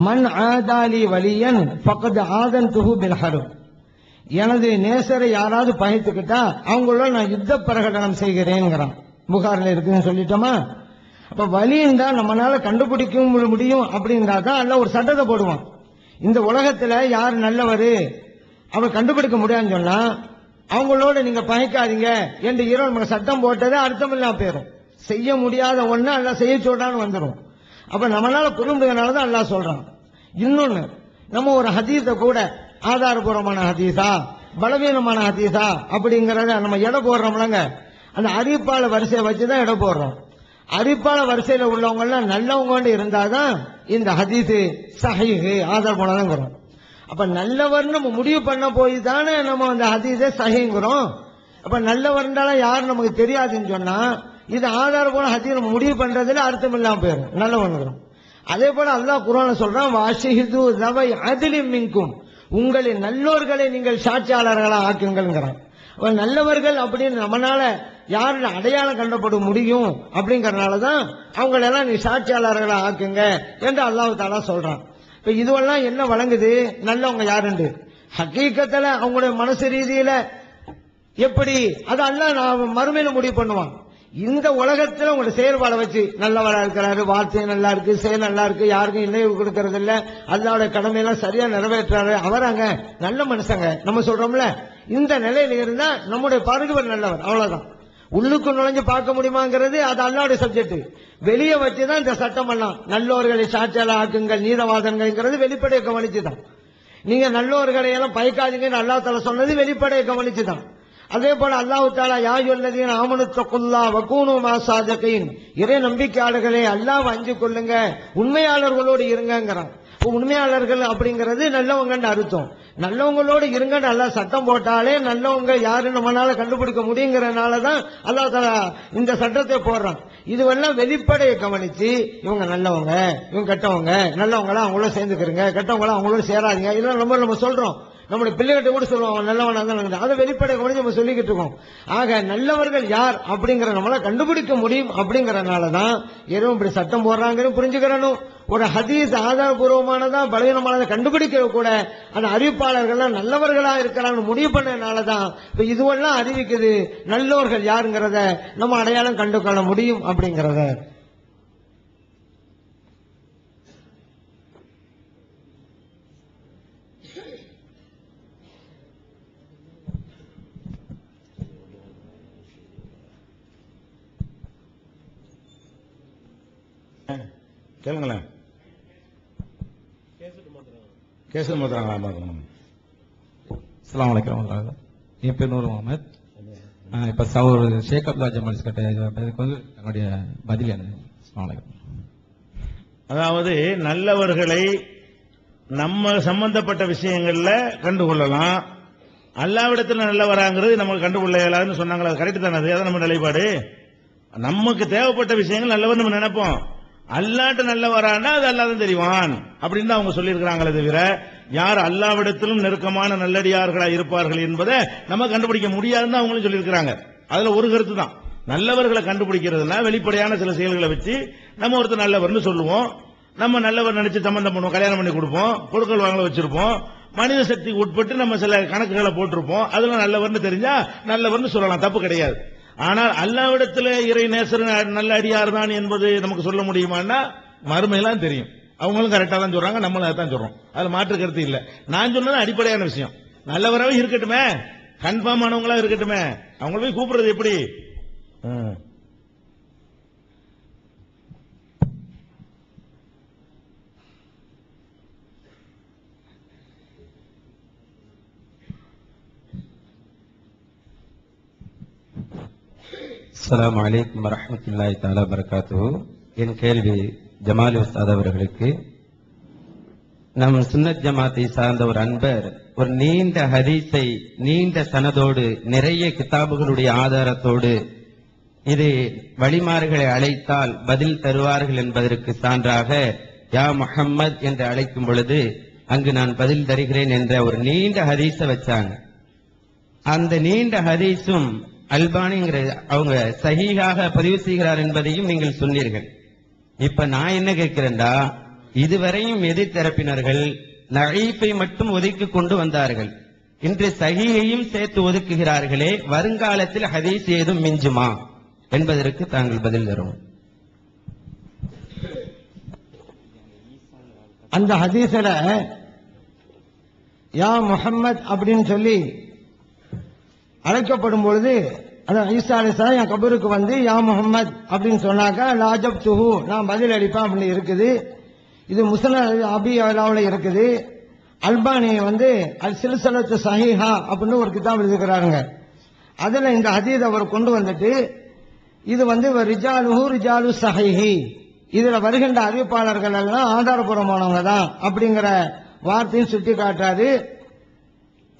மண் ஆதாலி வலியன் பக்கத்து ஆதன் துகு பில்ஹரும் எனது நேசரை யாராவது பகைத்துக்கிட்டா அவங்களோட நான் யுத்த பிரகடனம் செய்கிறேங்கிறான் புகாரில் இருக்குன்னு சொல்லிட்டோமா? அப்ப வலின்னா நம்மளால கண்டுபிடிக்க முடியும் அப்படின்றா தான் அல்ல ஒரு சட்டத்தை போடுவான். இந்த உலகத்துல யார் நல்லவர்? அவர் கண்டுபிடிக்க முடியாதுன்னு சொன்னா அவங்களோட நீங்க பகைக்காதீங்க என்று இரவு நமக்கு சட்டம் போட்டதே அர்த்தம் இல்லாம போயிடும் செய்ய முடியாத ஒண்ணு அல்ல செய்ய சொல்றான்னு வந்துடும் அப்ப நம்மளால புரிந்துனால தான் அல்லாஹ் சொல்றான். இன்னொன்னு நம்ம ஒரு ஹதீஸை கூட ஆதாரபூர்வமான ஹதீஸா பலவீனமான ஹதீஸா அப்படிங்கறத நம்ம எடை போடுறோம்லங்க. அந்த அறிவிப்பாள வரிசையை வச்சுதான் எடை போடுறோம். அறிவிப்பாள வரிசையில உள்ளவங்க எல்லாம் நல்லவங்க இருந்தாதான் இந்த ஹதீஸ் சஹீஹு ஆதாரபூர்வம் அப்ப நல்லவர்னு நம்ம முடிவு பண்ண போய் தானே நம்ம அந்த ஹதீஸை சஹிங்கிறோம். அப்ப நல்லவர்னால யார் நமக்கு தெரியாதுன்னு சொன்னா இது ஆதாரபூர்வ ஹதீஸ் நம்ம முடிவு பண்றதுல அர்த்தம் இல்லாம போயிடும் நல்லவன்கிறோம் அதே போல அல்லாஹ் குரான சொல்றான் வாஷிஹிது ரவை அதிலி மின்கும். உங்களின் நல்லோர்களை நீங்கள் சாட்சியாளர்களாக ஆக்குங்கள்ங்கிறான். நல்லவர்கள் அப்படின்னு நம்மளால யாரு அடையாளம் கண்டப்பட முடியும் அப்படிங்கறனால தான் அவங்களெல்லாம் நீ சாட்சியாளர்களாக ஆக்குங்க என்று அல்லாஹ் தாலா சொல்றான். இப்ப இதுவெல்லாம் என்ன வழங்குது? நல்லவங்க யாருண்டு? ஹக்கீக்கத்துல அவங்களுடைய மனசு ரீதியில எப்படி? அது அல்லாஹ் நான் மறுமையில முடிவு பண்ணுவான். இந்த உலகத்தில் உங்களோட செயல்பாடை வச்சு நல்லவரா இருக்கிறாரு வார்த்தை நல்லா இருக்கு செயல் நல்லா இருக்கு யாருக்கும் இணைவு கொடுக்கறது இல்ல அல்லாவோட கடமையெல்லாம் சரியா நிறைவேற்றாரு அவராங்க நல்ல மனுஷங்க. நம்ம சொல்றோம்ல இந்த நிலையில இருந்தா நம்முடைய பார்வைவர் நல்லவர். அவ்வளவுதான். உள்ளுக்கு நுழைஞ்சு பார்க்க முடியுமாங்கிறது அது அல்லாவுடைய சப்ஜெக்ட் வெளியே வச்சு தான் இந்த சட்டம் எல்லாம் நல்லோர்களை சாட்சியாள ஆக்குங்கள் நீதவாதங்கள்ங்கிறது வெளிப்படையை கவனிச்சுதான். நீங்க நல்லோர்களை எல்லாம் பயக்காதீங்கன்னு அல்லா தலை சொன்னது வெளிப்படையை கவனிச்சுதான். அதே போல அல்லாஹு தாலா யாயுள்ளதீன் ஆமனுத்தகுல்லா வக்கூனு மாசாதகைன் இறை நம்பிக்கையாளர்களே அல்லாஹ் அஞ்சு கொள்ளுங்க. உண்மையாளர்களோடு இருங்கங்கிறான். உண்மையாளர்கள் அப்படிங்கிறது நல்லவங்கன்னு அர்த்தம். நல்லவங்களோடு இருங்கன்னு நல்லா சட்டம் போட்டாலே நல்லவங்க யாரு நம்மளால கண்டுபிடிக்க முடியுங்கிறனால தான் அல்லா தலா இந்த சட்டத்தை போடுறான். இதுவெல்லாம் வெளிப்படையை கவனிச்சு இவங்க நல்லவங்க இவங்க கெட்டவங்க நல்லவங்களாம் அவங்களோட சேர்ந்துக்கிறங்க கெட்டவங்களாம் அவங்களோட சேராதீங்க இதெல்லாம் நம்ம நம்ம சொல்றோம். நம்முடைய பிள்ளைகிட்ட கூட சொல்லுவோம் அவன் நல்லவனா தான் அதை வெளிப்படை கூட நம்ம சொல்லிக்கிட்டு இருக்கோம். ஆக நல்லவர்கள் யார் அப்படிங்கிற நம்மளால கண்டுபிடிக்க முடியும் அப்படிங்கறனால தான் எதுவும் இப்படி சட்டம் போடுறாங்கன்னு புரிஞ்சுக்கிறனும் ஒரு ஹதீஸ் ஆதாரபூர்வமானதா பலவீனமானதை கண்டுபிடிக்க கூட அந்த அறிவிப்பாளர்கள்லாம் நல்லவர்களா இருக்கிறான்னு முடிவு பண்ணனால தான் இப்போ இதுவெல்லாம் அறிவிக்குது. நல்லவர்கள் யாருங்கிறத நம்ம அடையாளம் கண்டு கொள்ள முடியும் அப்படிங்கிறத கேளுங்களேன். கேசல் மாத்திராங்களா பார்க்கணும். அஸ்லாம் வலைக்கம். என் பேர் நூர் முகமது. இப்ப சவர் ஷேக் அப்துல்லா ஜமால் கட்ட இதுக்கு வந்து என்னுடைய பதில் என்ன அதாவது நல்லவர்களை நம்ம சம்பந்தப்பட்ட விஷயங்கள்ல கண்டுகொள்ளலாம். அல்லாவிடத்துல நல்லவராங்கிறது நமக்கு கண்டுகொள்ள இயலாதுன்னு சொன்னாங்களா அது கரெக்ட் தானே அது நம்ம நிலைப்பாடு? நமக்கு தேவைப்பட்ட விஷயங்கள் நல்லவர் நம்ம நினைப்போம். அல்லாட்ட நல்லவரானா அது அல்லாதான் தெரிவான். அப்படின்னு தான் அவங்க சொல்லியிருக்கிறாங்களே தவிர யார் அல்லாவிடத்திலும் நெருக்கமான நல்லடியார்களா இருப்பார்கள் என்பதை நம்ம கண்டுபிடிக்க முடியாதுன்னு அவங்களும் சொல்லியிருக்கிறாங்க. அதுல ஒரு கருத்து தான். நல்லவர்களை கண்டுபிடிக்கிறதுனா வெளிப்படையான சில செயல்களை வச்சு நம்ம ஒருத்தர் நல்லவர்னு சொல்லுவோம். நம்ம நல்லவர் நினைச்சு சம்பந்தம் பண்ணுவோம் கல்யாணம் பண்ணி கொடுப்போம் கொடுக்கல் வாங்கல வச்சிருப்போம். மனித சக்திக்கு உட்பட்டு நம்ம சில கணக்குகளை போட்டிருப்போம். அதுல நல்லவர்னு தெரிஞ்சா நல்லவர்னு சொல்லலாம் தப்பு கிடையாது. ஆனால் அல்லாவிடத்தில் இறை நேசர் நல்ல அடியார் தான் என்பது நமக்கு சொல்ல முடியுமான்னா மறுமையெல்லாம் தெரியும். அவங்களும் கரெக்டாக தான் சொல்றாங்க நம்மளும் தான் சொல்றோம். அதில் மாற்று கருத்து இல்லை. நான் சொன்னது அடிப்படையான விஷயம். நல்லவராவே இருக்கட்டுமே. கன்ஃபார்ம் ஆனவங்களா இருக்கட்டுமே. அவங்கள போய் கூப்பிடுறது எப்படி? அஸ்லாம் வலைக்கம் வரமத்துல்லாய் தாலா வரகாத்து என் கேள்வி ஜமால் உஸ்தாத் அவர்களுக்கு நம் சுன்னத் ஜமாத்தை சார்ந்த ஒரு அன்பர் ஒரு நீண்ட ஹதீஸை நீண்ட சனதோடு நிறைய கிதாபுகளுடைய ஆதாரத்தோடு இது வழிமார்களை அழைத்தால் பதில் தருவார்கள் என்பதற்கு சான்றாக யா முஹம்மத் என்று அழைக்கும் பொழுது அங்கு நான் பதில் தருகிறேன் என்ற ஒரு நீண்ட ஹதீஸை வச்சாங்க. அந்த நீண்ட ஹதீஸும் அல்பானிங்கிற அவங்க சகிகாக பதிவு செய்கிறார் என்பதையும் நீங்கள் சொன்னீர்கள். இப்ப நான் என்ன கேட்கிறேன்டா இதுவரையும் எதிர்த்தரப்பினர்கள் நகைப்பை மட்டும் ஒதுக்கி கொண்டு வந்தார்கள். இன்று சகியையும் சேர்த்து ஒதுக்குகிறார்களே வருங்காலத்தில் ஹதீஸ் ஏதும் மிஞ்சுமா? என்பதற்கு தாங்கள் பதில் தரும் அந்த ஹதீஸ்ல யா முஹம்மத் அப்படின்னு சொல்லி அழைக்கப்படும் பொழுது அதான் ஈசா அலிஸ்லாம் என் கபருக்கு வந்து யா முகமது அப்படின்னு சொன்னாக்கா லாஜப் துஹு நான் பதில் அளிப்பேன் அப்படின்னு இருக்குது. இது முஸ்ல அபி அலாவில் இருக்குது. அல்பானி வந்து அல் சில்சலத்து சஹிஹா அப்படின்னு ஒரு கிதாப் எழுதுகிறாருங்க. அதில் இந்த ஹதீத் அவர் கொண்டு வந்துட்டு இது வந்து ரிஜாலுஹு ரிஜாலு சஹைஹி இதில் வருகின்ற அறிவிப்பாளர்கள் எல்லாம் ஆதாரபூர்வமானவங்க தான் அப்படிங்கிற வார்த்தையும் சுட்டி காட்டுறாரு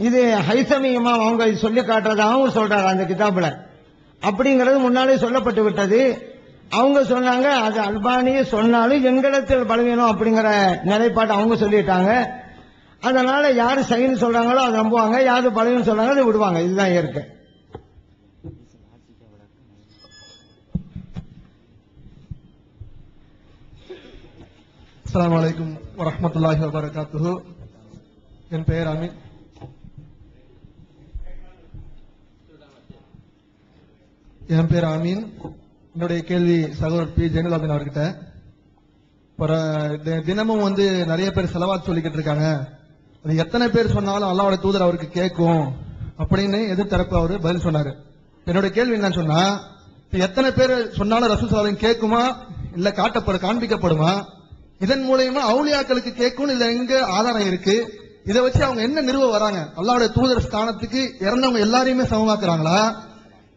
இது ஹைசமி இமாம் அவங்க சொல்லி காட்டுறதாகவும் சொல்றாரு அந்த கிதாபில். அப்படிங்கிறது முன்னாலே சொல்லப்பட்டு விட்டது. அவங்க சொன்னாங்க அது அல்பானிய சொன்னாலும் எங்களிடத்தில் பலவீனம் அப்படிங்கிற நிலைப்பாட்டை அவங்க சொல்லிட்டாங்க. அதனால யார் சைன்னு சொல்றாங்களோ அதை நம்புவாங்க யார் பலவீனம் சொல்றாங்களோ அதை விடுவாங்க. இதுதான் இயற்கை. அஸ்லாம் அலைக்கும் வரமத்துல்லாஹி வபரகாத்துஹு. என் பெயர் அமீன். என் பேர் அமீன். என்னுடைய கேள்வி சகோதரர் பி. ஜெயலலிதா அவர்கிட்ட. பிற- தி- தினமும் வந்து நிறைய பேர் செலவாத் சொல்லிக்கிட்டு இருக்காங்க. அது எத்தனை பேர் சொன்னாலும் அல்லாவோட தூதர் அவருக்கு கேட்கும் அப்படின்னு எதிர்த்தரப்பு அவரு பதில் சொன்னாரு. என்னுடைய கேள்வி என்னன்னு சொன்னா இப்ப எத்தனை பேர் சொன்னாலும் ரசூல் சலாலையும் கேட்குமா? இல்ல காட்டப்படும் காண்பிக்கப்படுமா? இதன் மூலயமா அவுலியாக்களுக்கு கேட்கும் இல்ல எங்க ஆதாரம் இருக்கு? இதை வச்சு அவங்க என்ன நிறுவ வராங்க? அல்லாவுடைய தூதர் ஸ்தானத்துக்கு இறந்தவங்க எல்லாரையுமே சமமாக்குறாங்களா?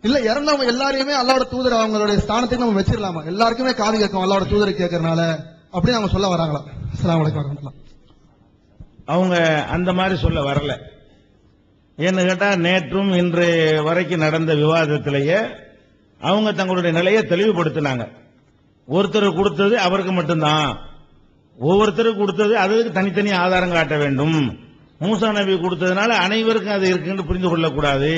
இல்ல இறந்தவங்க எல்லாரையுமே அல்லாவோட தூதர் அவங்களுடைய ஸ்தானத்துக்கு நம்ம வச்சிடலாமா எல்லாருக்குமே காது கேட்கும் அல்லாவோட தூதர் கேட்கறனால அப்படின்னு அவங்க சொல்ல வராங்களா? அஸ்ஸலாமு அலைக்கும் அவங்க அந்த மாதிரி சொல்ல வரல. ஏன்னு கேட்டா நேற்றும் இன்று வரைக்கும் நடந்த விவாதத்திலேயே அவங்க தங்களுடைய நிலையை தெளிவுபடுத்தினாங்க. ஒருத்தர் கொடுத்தது அவருக்கு மட்டும்தான். ஒவ்வொருத்தருக்கு கொடுத்தது அதுக்கு தனித்தனி ஆதாரம் காட்ட வேண்டும். மூசா நபி கொடுத்ததுனால அனைவருக்கும் அது இருக்குன்னு புரிந்து கொள்ளக்கூடாது.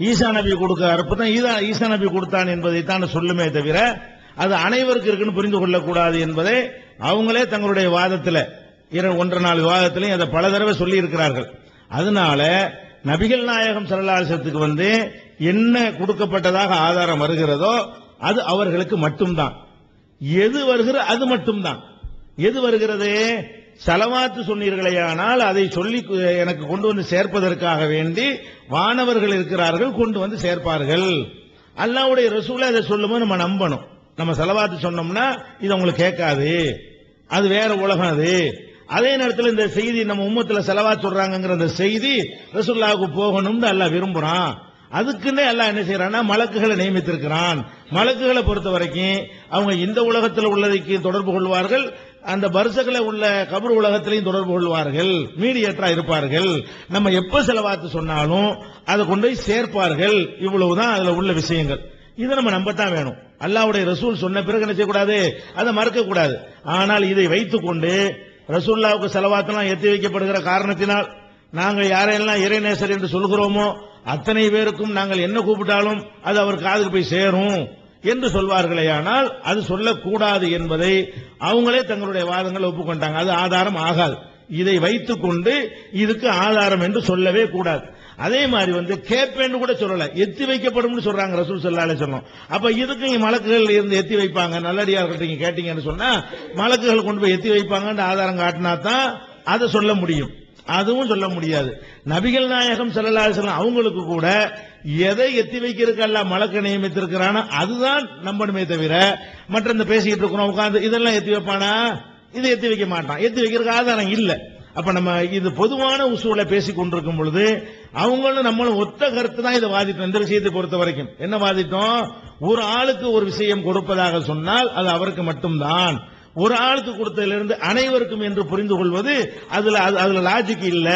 ஈசா நபி கொடுக்க அறுப்பு தான் ஈதா- ஈசா நபி கொடுத்தான் என்பதை தான் சொல்லுமே தவிர அது அனைவருக்கு இருக்குன்னு புரிந்து கொள்ளக்கூடாது என்பதை அவங்களே தங்களுடைய வாதத்தில் இர- ஒன்றரை நாள் விவாதத்திலையும் அதை பல தடவை சொல்லி இருக்கிறார்கள் அதனால நபிகள் நாயகம் சரலாசத்துக்கு வந்து என்ன கொடுக்கப்பட்டதாக ஆதாரம் வருகிறதோ அது அவர்களுக்கு மட்டும்தான். எது வருகிற அது மட்டும்தான். எது வருகிறது? சலவாத்து சொன்னீர்களேயானால் அதை சொல்லி எனக்கு கொண்டு வந்து சேர்ப்பதற்காக வேண்டி வானவர்கள் இருக்கிறார்கள் கொண்டு வந்து சேர்ப்பார்கள். அல்லாவுடைய ரசூலை அதை சொல்லும்போது நம்ம நம்பணும். நம்ம செலவாத்து சொன்னோம்னா இது அவங்களுக்கு கேட்காது. அது வேற உலகம் அது. அதே நேரத்தில் இந்த செய்தி நம்ம உம்மத்தில் செலவா சொல்றாங்கிற அந்த செய்தி ரசூல்லாவுக்கு போகணும்னு எல்லாம் விரும்புறான். அதுக்குன்னே எல்லாம் என்ன செய்யறான்னா மலக்குகளை நியமித்திருக்கிறான். மலக்குகளை பொறுத்த வரைக்கும் அவங்க இந்த உலகத்தில் உள்ளதைக்கு தொடர்பு கொள்வார்கள் அந்த வருஷங்களை உள்ள கபர் உலகத்திலையும் தொடர்பு கொள்வார்கள் மீடியேட்டரா இருப்பார்கள். நம்ம எப்ப செலவாத்து சொன்னாலும் அதை கொண்டு போய் சேர்ப்பார்கள். இவ்வளவுதான் அதுல உள்ள விஷயங்கள். இதை நம்ம நம்பத்தான் வேணும். அல்லாவுடைய ரசூல் சொன்ன பிறகு என்ன செய்யக்கூடாது? அதை மறக்க கூடாது ஆனால் இதை வைத்துக்கொண்டு ரசூல்லாவுக்கு செலவாத்தெல்லாம் எத்தி வைக்கப்படுகிற காரணத்தினால் நாங்கள் யாரையெல்லாம் இறைநேசர் என்று சொல்கிறோமோ அத்தனை பேருக்கும் நாங்கள் என்ன கூப்பிட்டாலும் அது அவர் காதுக்கு போய் சேரும். என்று சொல்வார்களேயானால் அது சொல்லக்கூடாது என்பதை அவங்களே தங்களுடைய வாதங்களை ஒப்புக்கொண்டாங்க. அது ஆதாரம் ஆகாது. இதை வைத்துக்கொண்டு இதுக்கு ஆதாரம் என்று சொல்லவே கூடாது. அதே மாதிரி வந்து கேட்பேன்னு கூட சொல்லல. எத்தி வைக்கப்படும் சொல்றாங்க ரசூல் சொல்லாலே சொன்னோம் அப்ப இதுக்கு இங்க மலக்குகள் இருந்து எத்தி வைப்பாங்க? நல்லடியார்கள் நீங்க கேட்டீங்கன்னு சொன்னா மலக்குகள் கொண்டு போய் எத்தி வைப்பாங்கன்னு ஆதாரம் காட்டினா தான் அதை சொல்ல முடியும். அதுவும் சொல்ல முடியாது. நபிகள் நாயகம் செல்லலாசலம் அவங்களுக்கு கூட எதை எத்தி வைக்கிறதுக்கு எல்லாம் மலக்க நியமித்திருக்கிறானோ அதுதான் நம்பணுமே தவிர மற்ற இந்த பேசிக்கிட்டு இருக்கிறோம் உட்காந்து இதெல்லாம் எத்தி வைப்பானா? இதை எத்தி வைக்க மாட்டான். எத்தி வைக்கிறதுக்கு ஆதாரம் இல்லை. அப்ப நம்ம இது பொதுவான உசூல பேசிக் கொண்டிருக்கும் பொழுது அவங்களும் நம்மளும் ஒத்த கருத்து தான் இதை வாதிட்டோம். இந்த விஷயத்தை பொறுத்த வரைக்கும். என்ன வாதிட்டோம்? ஒரு ஆளுக்கு ஒரு விஷயம் கொடுப்பதாக சொன்னால் அது அவருக்கு மட்டும்தான். ஒரு ஆளுக்கு கொடுத்ததிலிருந்து அனைவருக்கும் என்று புரிந்து கொள்வது அதுல அது- அதுல லாஜிக் இல்ல.